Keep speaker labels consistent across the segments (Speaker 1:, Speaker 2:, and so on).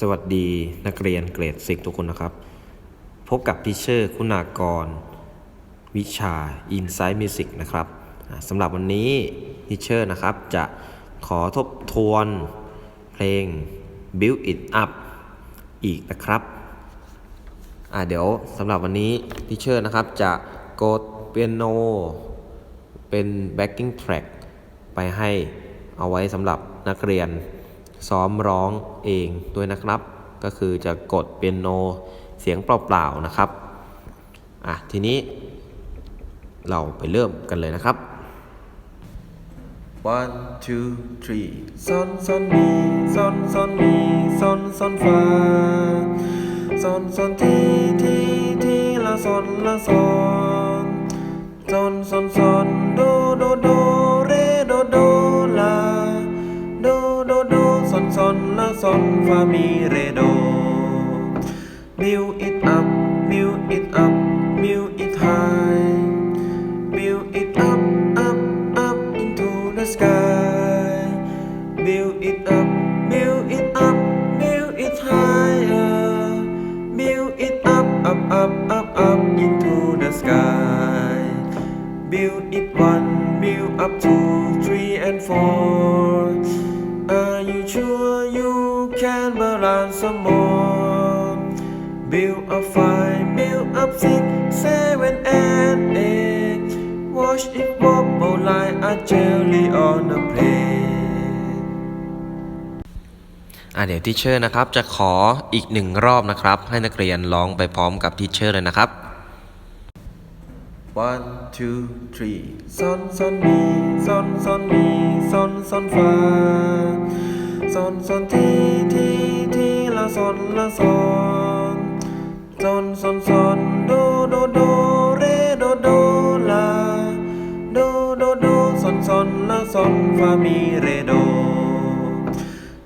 Speaker 1: สวัสดีนักเรียนเกรดสิกทุกคนนะครับ พบกับทิเชอร์คุณากร วิชา Inside Music นะครับสำหรับวันนี้ทิเชอร์นะครับจะขอทบทวนเพลง Build It Up อีกนะครับเดี๋ยวสำหรับวันนี้ทิเชอร์นะครับจะกดเปียโน เป็น backing track ไปให้เอาไว้สำหรับนักเรียน ซ้อมร้องเองด้วยนะครับ ก็คือจะกดเปียโนเสียงเปล่าๆนะครับอะทีนี้เราไปเริ่มกันเลยนะครับ one two three ซอนซอนมีซอนซอนมีซอนซอนฟาซอนซอนทีทีทีละซอนละซอนซอนซอนซอน son fa mi re do build it up build it up build it high. Build it up up up into the sky. Build it up build it up build it higher. Build it up up up up up into the sky. Build it one build up two three and four. Some more build up five build up six seven and eight watch it wobble like a jelly on a plate อะเดี๋ยวทิเชอร์นะครับจะขออีกหนึ่งรอบนะครับ ให้นักเรียนร้องไปพร้อมกับทิเชอร์เลยนะครับ one two three ซอนซอนมีซอนซอนมีซอนซอนฟาซอนซอนทีที สนละสอนสนสนสนโดโดโดเรโดโดลาโดโดโดสนสนละสนฟามีเรโด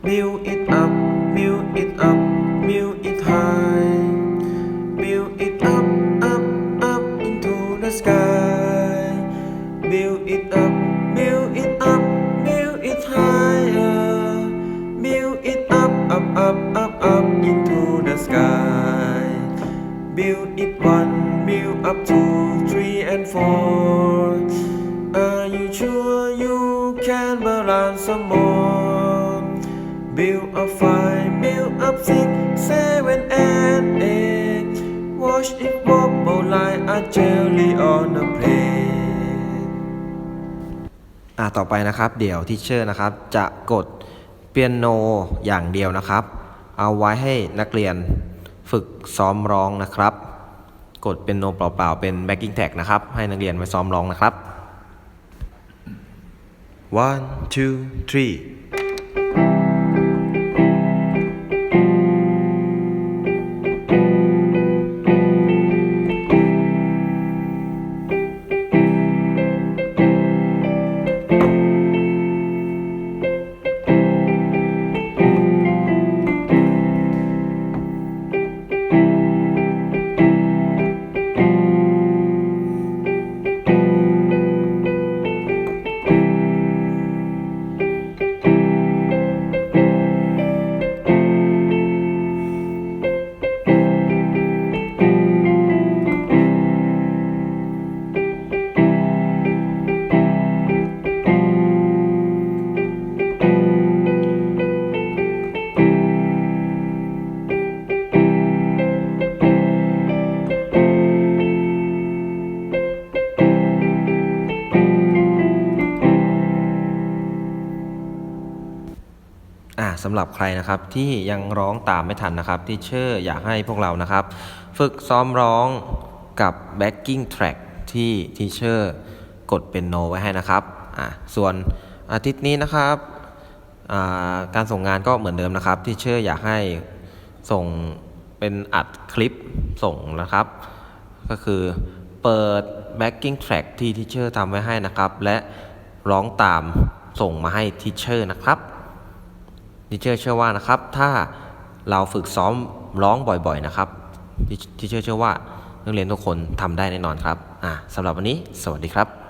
Speaker 1: บิวอิ three and four are you sure you can balance some more build up five build up six seven and eight watch it wobble like a jelly on a plate อะต่อไปนะครับเดี๋ยวทิเชอร์นะครับ จะกดเปียโนอย่างเดียวนะครับ เอาไว้ให้นักเรียนฝึกซ้อมร้องนะครับ กดเป็นโนเปล่าๆเป็น backing track นะครับ ให้นักเรียนไปซ้อมร้องนะครับ one two three สำหรับใครนะครับที่ยังร้องตามไม่ทันนะครับที่เชอร์อยากให้พวกเรานะครับ ฝึกซ้อมร้องกับ backing track ที่ทีเชอร์กดเป็นโนไว้ให้นะครับอ่าส่วนอาทิตย์นี้นะครับอ่าการส่งงานก็เหมือนเดิมนะครับที่เชอร์อยากให้ส่งเป็นอัดคลิปส่งนะครับ ก็คือเปิด backing track ที่ทีเชอร์ทำไว้ให้นะครับ และร้องตามส่งมาให้ทีเชอร์นะครับ ทิเชอร์เชื่อว่านะครับถ้าเราฝึกซ้อมร้องบ่อยๆนะครับทิเชอร์เชื่อว่านักเรียนทุกคนทำได้แน่นอนครับอ่าสำหรับวันนี้ สวัสดีครับ